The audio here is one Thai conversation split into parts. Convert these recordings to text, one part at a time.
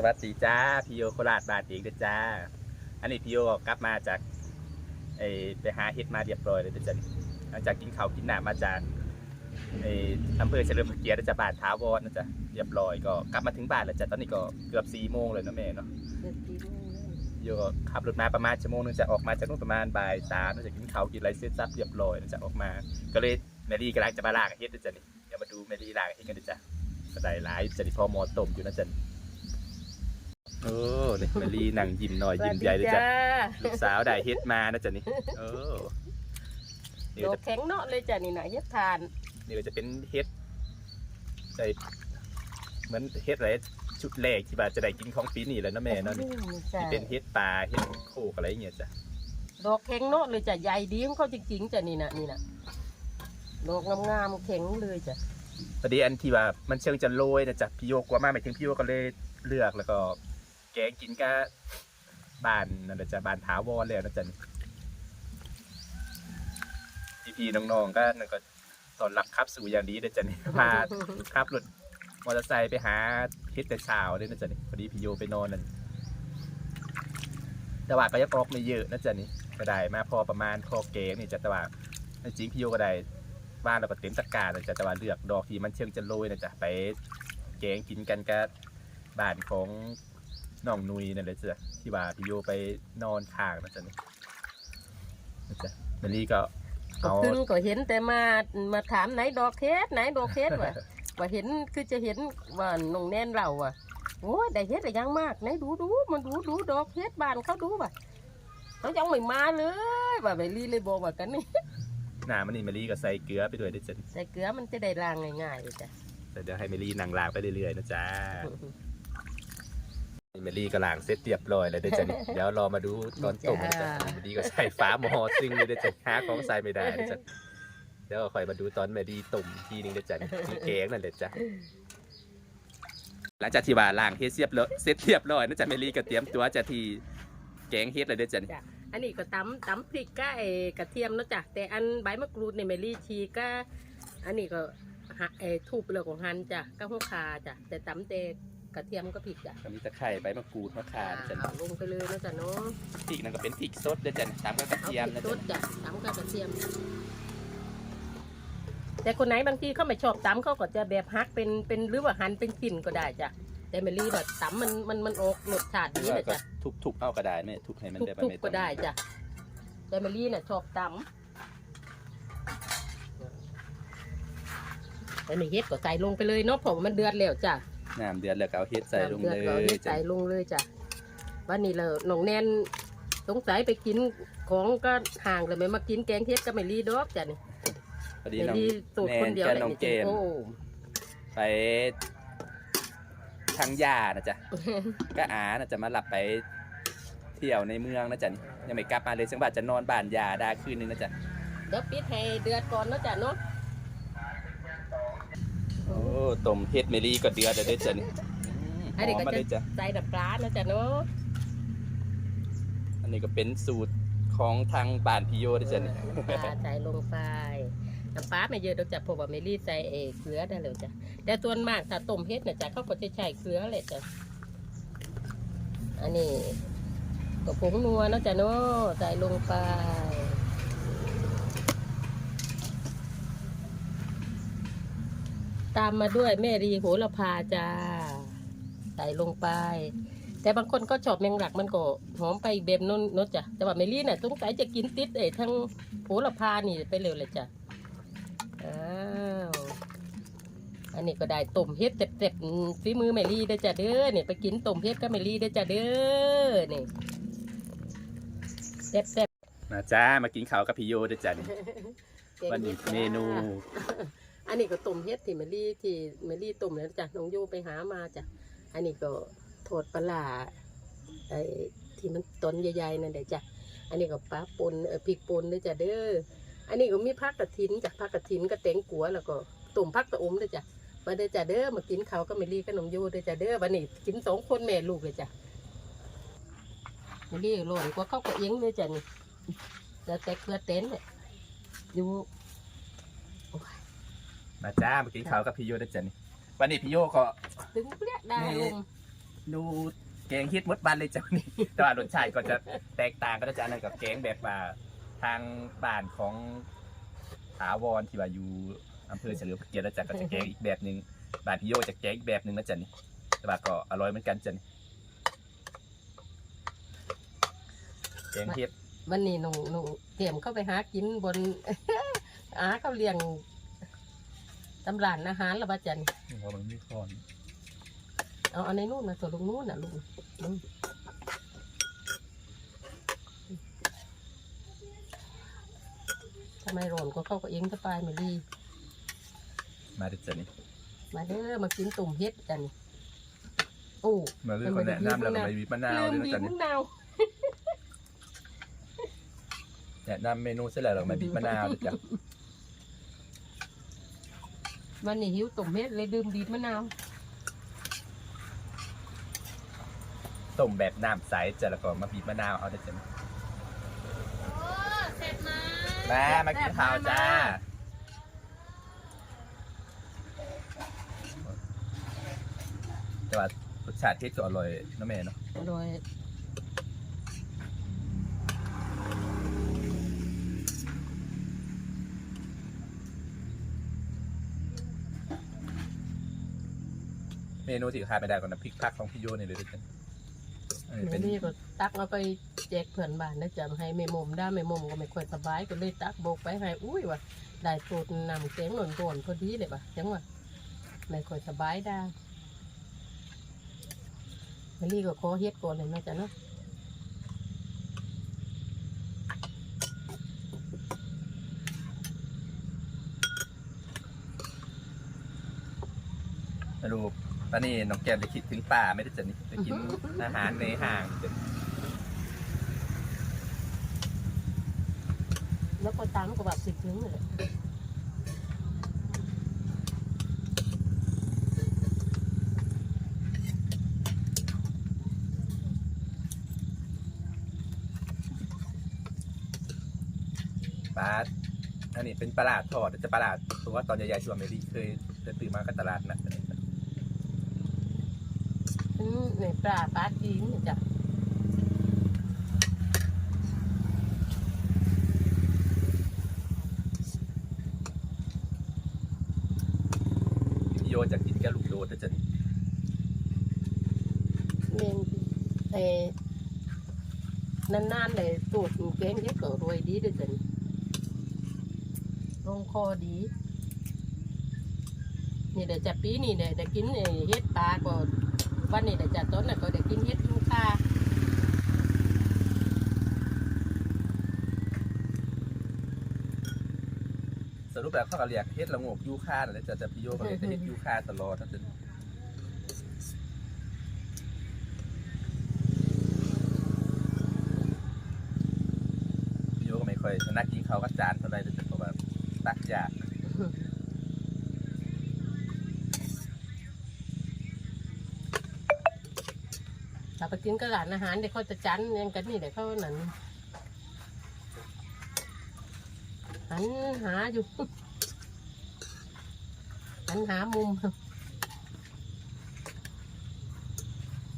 สวัสดีจ้าพี่โยโคราชบาทเองเด้อจ้า อันนี้พี่โยกลับมาจากไอไปหาเฮ็ดมาเรียบร้อยเลยเด้อจ้ะนี่หลังจากกินข้าวกินน้ำมาจากไออำเภอเฉลิมพระเกียรติเด้อจ้ะบ้านท้าวรนะจ๊ะเรียบร้อยก็กลับมาถึงบ้านแล้วจ้ะตอนนี้ก็เกือบสี่โมงเลยเนาะแม่เนาะเดือนปีนึงเลยโยก็ขับรถมาประมาณชั่วโมงนึงจะออกมาจากนู่นประมาณบ่ายสามน่าจะกินข้าวกินอะไรเสร็จสับเรียบร้อยนะจะออกมา ก็เลยแมรี่กำลังจะมาล้างเฮ็ดนะจ๊ะนี่เดี๋ยวมาดูแมรี่ล้างเฮ็ดกันนะจ๊ะก็ได้หลายจะนี่พอหมอต้มอยู่นะจ๊ะ นี่โอ้นี่แมรี่นั่งยิ้มหน่อยยิ้มใหญ่เลยจ้ะลูกสาวได้เฮ็ดมานะจ๊ะนี่โอ้นี่โดก็ดจะแข็งเนาะเลยจ้ะนี่นะเฮ็ดทาน นี่ก็จะเป็นเฮ็ดใส่เหมือนเฮ็ดอะไรชุดแรกที่ว่าจะได้กินของปีนี้แหล้วนะแม่เนาะนี่จ้ะที่เป็นเฮ็ดปลาเฮ็ดโคกอะไรอย่างเงี้ยจ้ะดอกแข็งเนาะเลยจ้ะใหญ่ดีของเขาจริงๆจ้ะนี่นะนี่นะดอกงามๆแข็งเลยจ้ะพอดีอันที่ว่ามันเชิงจะโรยนะจ๊ะพี่โยกลัวมากหมายถึงพี่โยก็เลยเลือกแล้วก็แกงกินก็บ้านนั่นแหละจ้ะบ้านถาวรแล้วนะจ๊ะพี่พี่ๆน้องๆก็นั่นก็ตอนรับครับสู่อย่างดีเลยจ้ะนี่มาขับรถมอเตอร์ไซค์ไปหาเฮ็ดแต่เช้าเลยนะจ๊ะนี่พอดีพี่โยไปนอนนั่นแต่ว่าก็ยังออกไม่เยอะนะจ๊ะนี่ก็ได้มาพอประมาณพอแกงนี่จ้ะแต่ว่าจริงๆพี่โยก็ได้บ้านเราก็เต็มตะกร้ารเลยจ้ะแต่ว่าเลือกดอกที่มันเชิงจะโรยนะจ๊ะไปแกงกินกันกับบ้านของ น้องนุยนั่นเลยจ้ะที่ว่าพี่โยไปนอนข้างนะจ๊ะนี่นะจ๊ะนันนี่ก็ก็เอา ขึ้นก็เห็นแต่มามาถามไหนดอกเทสไหนดอกเทสวะ ว่าเห็นคือจะเห็นว่าน้องแน่นเราอะโอ้ยได้เฮ็ดอะไรยังมากไหนดูดูมันดูดูดอกเฮ็ดบ้านเขาดูว่ะเขายังไม่มาเลยว่าไปรีเลยบอกว่ากันนี่ หน้ามันนี่เมลี่ก็ใส่เกลือไปด้วยด้วยจ้ะนี่ใส่เกลือมันจะได้ล้างง่ายๆเลยจ้ะแต่เดี๋ยวให้เมลี่นั่งล้างไปเรื่อยๆนะจ๊ะนี่ เมลี่ก็ล้างเสร็จเรียบร้อยเลยเด้อจ้ะนี่เดี๋ยวรอมาดูตอนต้มนะจ๊ะเมลี่ก็ใส่ฟ้าหมอซิงเลยเด้อจ้ะหาของใส่ไม่ได้นะจ๊ะเดี๋ยวก็คอยมาดูตอนเมลี่ต้มทีนึงเด้อจ้ะนี่ที่แกงนั่นเด้อจ้ะหลังจากที่ว่าล้างเฮ็ดเสียบแล้วเสร็จเรียบร้อยนะจ๊ะเมลี่ก็เตรียมตัวจะทีแกงเฮ็ดเลยเด้อจ้ะนี่จ้ะอันนี้ก็ตำตำพริกก็ไอกระเทียมเนาะจ้ะแต่อันใบมะกรูดในเมลี่ชีก็ อันนี้ก็หะไอทูบเปลือกของหันจ้ะก็หัวคาจ้ะแต่ตำแต่ กระเทียมก็พริกจ้ะก็มีตะไคร้ใบมะกรูดมะข่านะจ๊ะเอาลงไปเลยนะจ๊ะเนาะพริกนั่นก็เป็นพริกสดเด้อจ้ะนี่ตามกับกระเอาเทียมพรินะกสจ๊ะดจ้ะตำกับกระเทียม แต่คนไหนบางทีเขาไม่ชอบตำเขาก็จะแบบฮักเป็นเป็นหรือว่าหั่นเป็นกลิ่นก็ได้จ้ะแต่เมลี่แบบตำมันมันมันออกรสชาติดีนะก็จ้ะทุบๆเอาก็ได้แม่ทุบให้มันทุกได้ทุกไม่ก็ได้จ้ะแต่เมลี่น่ะชอบตำแต่นี่เฮ็ดก็ใส่ลงไปเลยเนาะเพราะว่ามันเดือดแล้วจ้ะ น้ำเดือดแล้วก็เอาเฮ็ดใส่ลงเดือเลดก็เอาเฮ็ยดจ้ะใส่ลงเลยจ้ะวันนี้เราหนองแนนสงสัยไปกินของก็ห่างเลยไม่มากินแกงเฮ็ดก็ไม่รีดอกจ้ะนี่พอดีไม่น้องรีสูตรแนคนนเดียวกับเลยน้องเกม โอ้ไปทางยานะจ๊ะ ก็อานะจะมาหลับไปเที่ยวในเมืองนะจ๊ะนี่ยังไม่กลับมาเลยสังบาทจะนอนบ้านยาได้คืนนึงนะจ๊ะเดี๋ยวปิดให้เดือดก่อนเนาะจ้ะเนาะ โอ้ต้มเฮ็ดเมลี่ก็เดือดแล้วเด้อจ้ะนี่อืมอันนี้หอก็มมาจะเลยจ้ะ ใส่ดับปลาเนาะจ้ะเนาะอันนี้ก็เป็นสูตรของทางบ้านพี่โยเด้อจ้ะนี่ปลาใส่ลงไปน้ำปลาไม่เยอะดอกจ้ะเพราะว่าไม่รีดใส่เอเกลือได้เลยจ้ะแต่ส่วนมากถ้าต้มเฮ็ดเนี่ยจ้ะเขาก็จะใช้เกลือเลยจ้ะอันนี้ก็ผงนัวเนาะจ้ะเนาะใส่ลงไป ตามมาด้วยแม่รีโหระพาจ้าใส่ลงไป แต่บางคนก็ชอบแมงหลักมันก็หอมไปอีกแบบนู้นเนอะจ้ะแต่ว่าเมลี่น่ะสงสัยจะกินติดไอ้ทั้งโหระพานี่ไปเร็วเลยจ้ะอ้าวอันนี้ก็ได้ต้มเฮ็ดเจ็บๆอืมฝีมือเมลี่เด้อจ้ะเด้อเนี่ยไปกินต้มเฮ็ดกับเมลี่เด้อจ้ะเด้อนี่เจ็บมาจ้ามากินข้าวกับพี่โยเด้อจ้ะนี่ๆวันนี้เมนู อันนี้ก็ต้มเฮ็ดที่เมลี่ที่เมลี่ต้มแล้วจ้ะน้องโยไปหามาจ้ะอันนี้ก็โทษปลาร้าไอ้ที่มันต้นใหญ่ๆนั่นแหละจ้ะอันนี้ก็ปลาปนเออพริกปนด้วยจ้ะเด้ออันนี้ก็มีผักกระถินจ้ะผักกระถินก็แตงกัวแล้วก็ต้มผักตะอมด้วยจ้ะมาเด้อจ้ะเด้อมากินเขากับเมลี่กับน้องโยเด้อจ้ะเด้อวันนี้กินสองคนแม่ลูกเลยจ้ะเมลี่หล่นกว่าเขาก็เอียงเลยจ้ะนี่แล้วแต่เครือเต็นเนี่ยอยู่ มาจ้ามากินข้าวกับพี่โยเด้อจ้ะนี่วันนี้พี่โยก็ถึงเปรี้ยได้ลงนูแกงฮิตมดบันเลยจ้ะนี่แต่ว่ารสชาติก็จะแตกต่างก็จะอันนั้นกับแกงแบบว่าทางบ้านของถาวรที่ว่าอยู่อำเภอเฉลิมพระเกียรติแล้วจ้ะก็จะแกงอีกแบบหนึ่งบ้านพี่โยจะแกงอีกแบบหนึ่งนะจ๊ะนี่แต่ว่าก็อร่อยเหมือนกันจ้ะนี่แกงเฮ็ดวันนี้หนูหนูเตรียมเข้าไปหากินบนอาเขาเลี้ยง ตำรานอาหารและบ้าจันเพราะมันมีคอนเอาเอาในนู่นนะตัวลุงนู่นน่ะลุงลุงทำไมโรนก็เข้ากับเองก็ไปไม่ดีมาดิจ้ะนี่มาเด้อมากินตุ่มเฮ็ดจันโอ้มาเรื่องคนแนะนำแล้วก็ไปบีบมะนาวลืมด้วยนะบีจ๊ะบนี่มะนาวแนะนำเมนูเสร็จแล้วเราก็มาบีบมะนาวด้วยจ้ะ วันนี้หิวตุ่มเฮ็ดเลยดื่มบีบมะนาวต้มแบบน้ำใสจ้ะแล้วก็มาบีบมะนาวเอาได้จ้ะนี่โอ้เสร็จมามามากินข้าวจ้าแต่ว่ารสชาติเค้กก็อร่อยเนาะแม่เนาะโดย เมนูที่ขาดไม่ได้ก่อนนะพริกผักของพี่โยนี่เลยด้วยกันอันนี้เมเป็นนี่ก็ตักเอาไปแจกเพื่อนบ้านนะจ๊ะให้แม่มุมได้แม่มุมก็ไม่ค่อยสบายก็เลยตักโบกไปให้อุ้ยว่ะได้โปรดนำเสียงหล่นโดนๆพอดีเลยป่ะจังว่ะไม่ค่อยสบายได้เมลี่ก็ขอเฮ็ดก่อนเลยนะจ๊ะเนาะไม่รู้ ตอนนี้น้องแก้มได้คิดถึงป่าไม่ได้จะนี่ไปกินอาหารในห้างจ้ะแล้วก็ตามก็แบบสิบถึงเลยปลาอันนี้เป็นปลาหลาดทอดจะปลาหลาดตัวตอนใหญ่ๆชวนเมลี่เคยจะตื่นมากับตลาดนะ อืมในปลาปลาจีนเนี่ยจ้ะพี่โยจะกินแค่ลูกโดดนะจะนี่เมนแต่นานๆเลยสูตรแกงเฮ็ดก็รวยดีด้วยจ้ะนี่ลงคอดีนี่เดี๋ยวจะปีนี่เดี๋ยวจะกินไอ้เฮ็ดปลาก็ วันนี้เดี๋ยวจะต้นน่ะก็เดี๋ยวกินเฮ็ดยูกคาสรุปแล้วเขาก็เรียกเฮ็ดละโงกยูคานะจะจะพี่โยก็เรียกแต่เฮ็ดยูคาตลอดนะจะพี่โยก็ไม่ค่อยถนัดกินเขาวกับจานเท่าไหร่แต่จะเพราะว่าตักยาก ถ้าไปกินกับร้านอาหารเดี๋ยวเขาจะจันยังกันนี่เดี๋ยวเขานั่นหันหาอยู่หันหามุม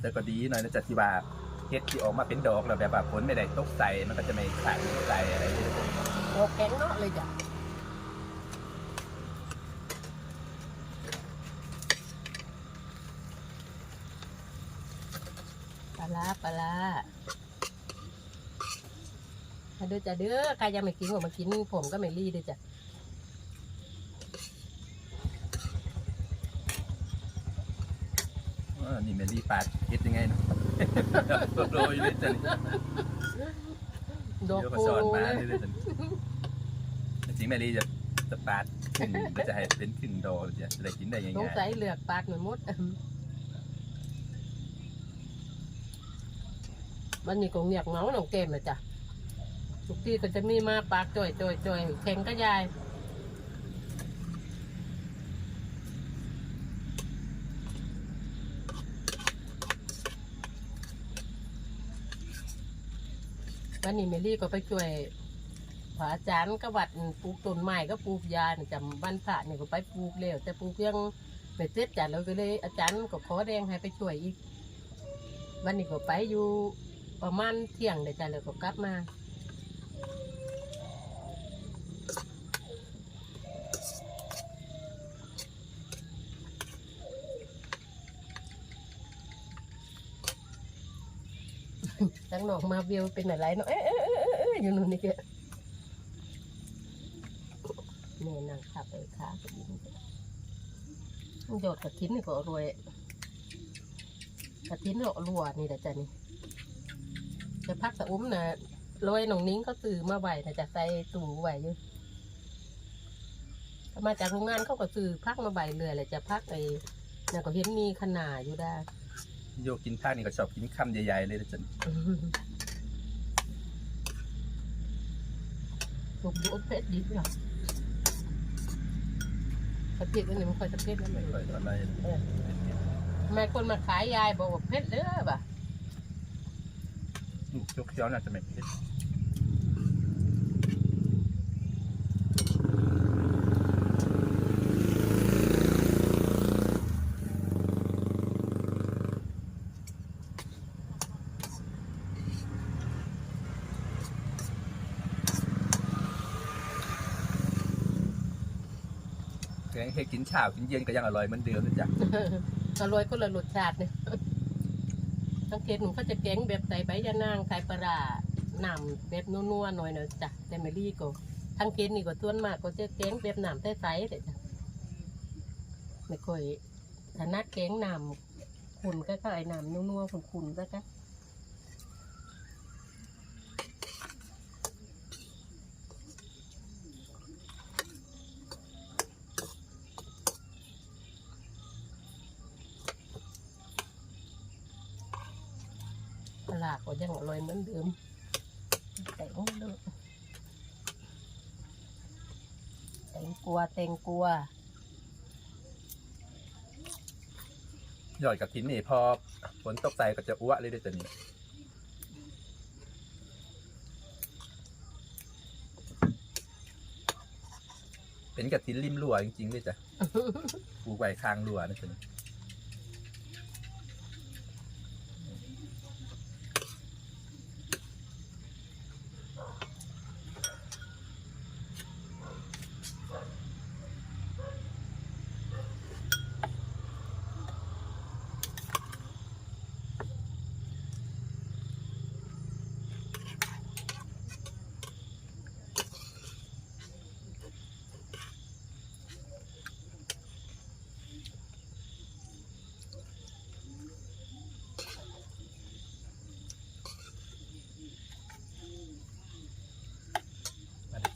แต่ก็ดีหน่อยนะจ๊ะที่ว่าเฮ็ดที่ออกมาเป็นดอกแล้วแบบว่าผลไม่ได้ตกใส่มันก็จะไม่ขาดใส่อะไรอย่างเงี้ยโอแข็งเนาะเลยจ้ะ ปลาร้าปลาร้ามาเด้อจ้ะเด้อใครยังไม่กินก็มากินผมก็ไม่รีเด้อจ้ะเออนี่เมลี่ปาดเฮ็ดยังไงเนาะโรยเลยจ้ะนี่ดอกเดี๋ยวก็โคสอนโลมาเลยเรื่อยๆจ้ะนี่จริงๆเมลี่จะจะปาดขึ้นก็จะให้เป็นขึ้นดอกจะจะได้กินได้ง่ายสงสัยเหลือกปากเหมือนมด มันนี่ก็เงียบเหงาหนองเกมเลยจ้ะทุกที่ก็จะมีมาปากจ่อยจ่อยจ่อยแข่งก็ยายวันนี้เมลี่ก็ไปช่วยพระอาจารย์ก็วัดปลูกต้นไม้ก็ปลูกยาจำบ้านพระนี่ก็ไปปลูกแล้วแต่ปลูกยังไม่เสร็จจ้ะเราก็เลยอาจารย์ก็ขอแดงให้ไปช่วยอีกวันนี้ก็ไปอยู่ ประมาณเที่ยงเดี๋ยวจ้ะแล้วก็กลับมาตั้งหนอกมาวิวเป็นอะไรเนาะเอ๊ะเอ๊ะเอ๊ะเอ๊ะเอ๊ะอยู่นู่นนี่แกนี่นางขับไปขาไปยิงมันหยอดกระทิ้นนี่ก็รวยกระทิ้นเหลาะรัวนี่แหละจ้ะนี่จะ พักสะอุ้มนะรวยหนองนิ้งก็ซื้อมาไหวนะจะใส่ตู้ไหวอยู่ถ้ามาจากโรงงานเขาก็ซื้อพักมาใบเรื่อยเลยจะพักไอ้น่ะก็เห็นมีขนาดอยู่ได้โยกินข้าวนี่ก็ชอบกินคำใหญ่ๆเลยนะจ๊ะถูกดูดเพชรดีเหรอสะเก็ดอันนี้มันค่อยสะเก็ดนั่นไม่เองค่อยอะไรทำไมคนมาขายยายบอกว่าเพชรเด้อป่ะ ลูกยกเคี้ยวน่าจะไม่เผ็ดแกงเห็ดกินเช้ากินเย็นก็ยังอร่อยเหมือนเดิมนะจ๊ะ อร่อยก็เลยรสชาติเนี่ย สังเกตหนูเขาจะแกงแบบใส่ใบยะนางใส่ปลาร้าหนำแบบนัวๆหน่อยเนอะจ้ะแต่ไม่รีก็ทั้งเกณนี่ก็ส่วนมากก็จะแกงแบบหนำใสๆแต่จ้ะไม่ค่อยถนัดแกงหนำขุนก็ก็ไอ้หนำนัวๆขุนๆก็ก็ ลาก็ยังอร่อยเหมือนเดิมแต่งเลยแตงกลัวแตงกลัวยอดกับทิ้นนี่พอฝนตกใส่ก็จะอ้วกเลยเด้อจ้ะนี่เป็นกระถินริมรั้วจริงๆเลยจ้ะปลูกไว้ข้างรั้วนะจ๊ะนี่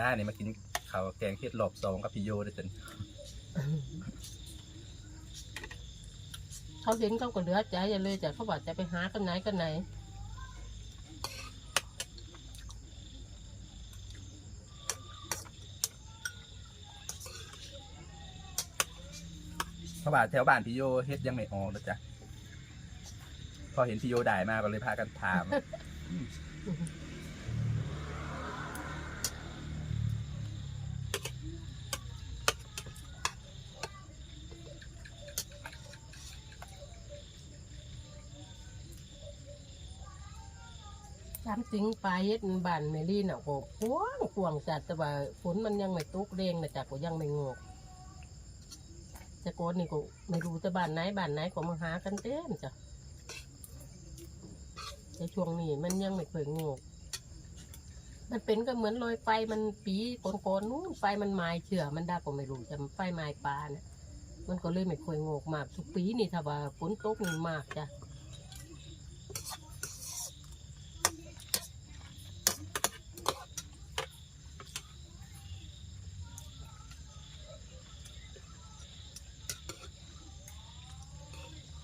มาเด้อจ้านี่มากินข้าวแกงเห็ดรอบสองกับพี่โยด้อจ้ะนี่เขาเห็นเขาก็เหลือใจอย่าเลยจ้ะเขาบอกจะไปหากันไหนกันไหนเพราะว่าแถวบ้านพี่โยเฮ็ดยังไม่ออกนะจ๊ะพอเห็นพี่โยได้มาก็เลยพากันถาม ตามจริงปลายเฮ็ดบ้านเมลี่น่ะก็กว้างกว้างจัดแต่ว่าฝนมันยังไม่ตกเร่งนะจ้ะก็ยังไม่งอกจะโกนนี่ก็ไม่รู้จะบ้านไหนบ้านไหนก็มาหากันเต็มจ้ะในช่วงนี้มันยังไม่เคยงอกมันเป็นก็เหมือนลอยไฟมันปีก่อนๆนู้นไฟมันไม้เชื่อมันได้ก็ไม่รู้จะไฟไม้ปลาเนี่ยมันก็เลยไม่เคยงอกมากทุกปีนี่ถ้าว่าฝนตกนี่มากจ้ะ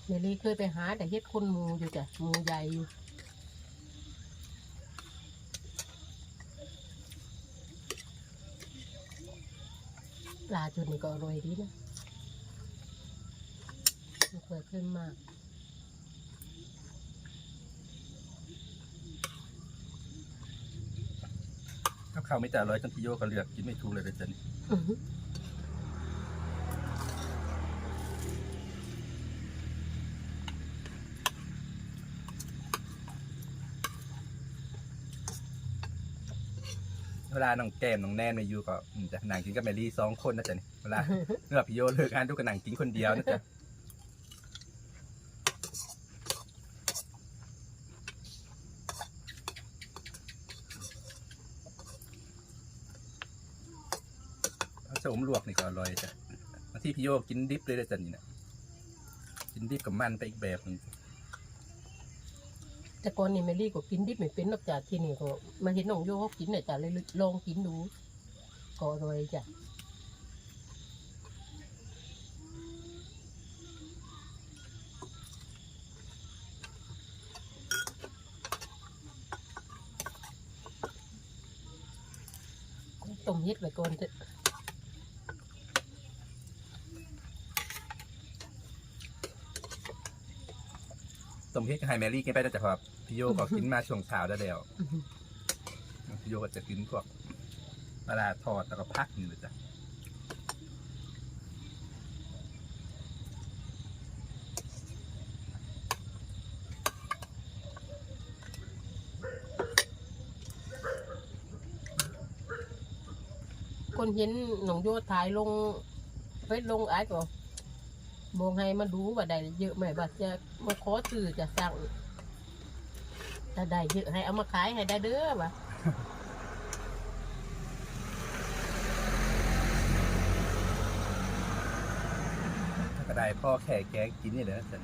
เมลี่เคยไปหาแต่เฮ็ดคนหมูอยู่จ้ะหมูใหญ่อยู่ปลาจุดนี้ก็อร่อยดีนะมันเคยขึ้นมากข้าวข้าวไม่แต่อร่อยจนพี่โยก็เลือกกินไม่ถูกเลยเด้อจ้ะนี่ อื้อหือ เวลาน้องแก้มน้องแนนมาอยู่ก็อืมจะหนังกินกับแมรี่สองคนนะจ๊ะนี่เวลาเมื่อพี่โยเลิกงานทุกกันหนังกินคนเดียวนะจ๊ะผสมลวกนี่ก็อร่อยจ้ะบางที่พี่โยกินดิบเลยนะจ๊ะนี่นะกินดิบกับมันไปอีกแบบหนึง แต่ก่อนนี่แมรี่ก็กินดิบไม่เป็นนอกจากที่นี่ก็มาเห็นน้องโยเขากินเนี่ยจ้ะเลยลองกินดูก็อร่อยจ้ะต้มเฮ็ดไว้ก่อนจะต้มเฮ็ดกับไฮแมรี่กินไปตั้งแต่ครับ พี่โยก็กินมาช่วงเช้าได้แล้วพี่โยก็จะกินพวกปลาทอดแล้วก็พักนี่เลยจ้ะคนเห็นน้องโยถ่ายลงเฟซลงไอ้ก็บอกให้มาดูว่าได้เยอะไหมว่าจะมาขอซื้อจะสั่ง ถ้าได้เยอะให้เอามาขายให้ได้เด้อว่ะถ้าก็ได้พ่อแค่แกงกินนี่เลยนะจ๊ะ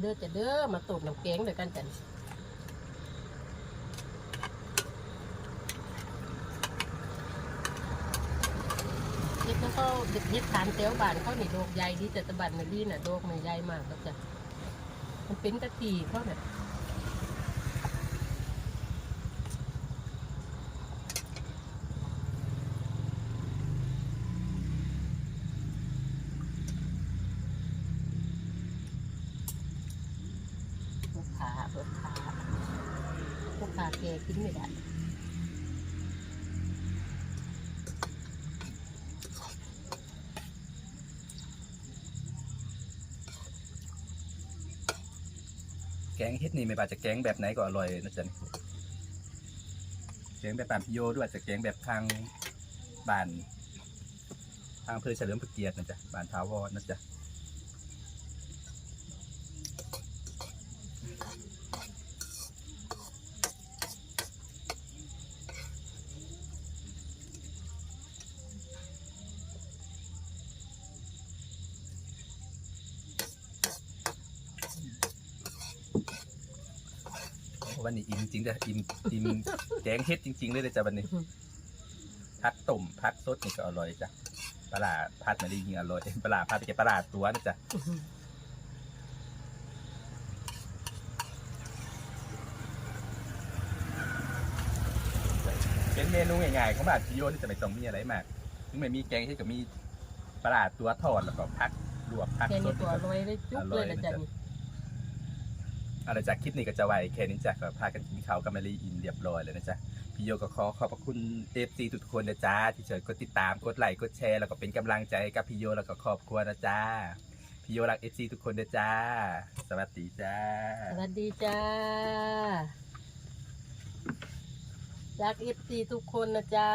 เด้อจะเด้อมาตูดน้ำแกงด้วยกันจ้ะเฮ็ดแล้วก็เฮ็ดทานเตี้ยวบานเขานี่โดกใหญ่ดีแต่ตะบันไม่ดีน่ะโดกมันใหญ่มากแล้วจ้ะมันเป็นตะทีเขาเนี่ยลูกค้าลูกค้าลูกค้าแกกินไม่ได้ งเฮ็ดนี่ไม่ว่าจะแกงแบบไหนก็อร่อยนะจ๊ะแกงแบบปานพิโยด้วยจะแกงแบบทางบ้าน ทางอำเภอเฉลิมพระเกียรตินะจ๊ะบ้านทาวรนะจ๊ะ วันนี้อิ่มจริงๆเลยอิ่มอิ่มแกงเฮ็ดจริงๆเลยเลยจ้ะวันนี้ พักต้มพักสดนี่ก็อร่อยจ้ะปลาร้าพัดมาดีจริงอร่อยปลาร้าพัดไปแกปลาร้าตัวนะจ๊ะเป็นเมนูง่ายๆของบ้านพี่โยนี่จะไม่ต้องมีอะไรมากถึงไม่มีแกงเฮ็ดก็มีปลาร้าตัวทอดแล้วก็พักลวกพักแกสนี่ดตัวอร่อยเลยจุ๊บเลยนะจ๊ะนี่ อะไรจากคลิปนี้ก็จะไว้แค่นี้จ้ะก็พากันกินข้าวกับมารีอินเรียบร้อยเลยนะจ๊ะพี่โยก็ขอขอบพระคุณเอฟซีทุกคนนะจ๊ะที่ช่วยกดติดตามกดไลค์กดแชร์แล้วก็เป็นกำลังใจให้กับพี่โยแล้วก็ครอบครัวนะจ๊ะพี่โยรักเอฟซีทุกคนนะจ๊ะสวัสดีจ้า สวัสดีจ้า รักเอฟซีทุกคนนะจ๊ะ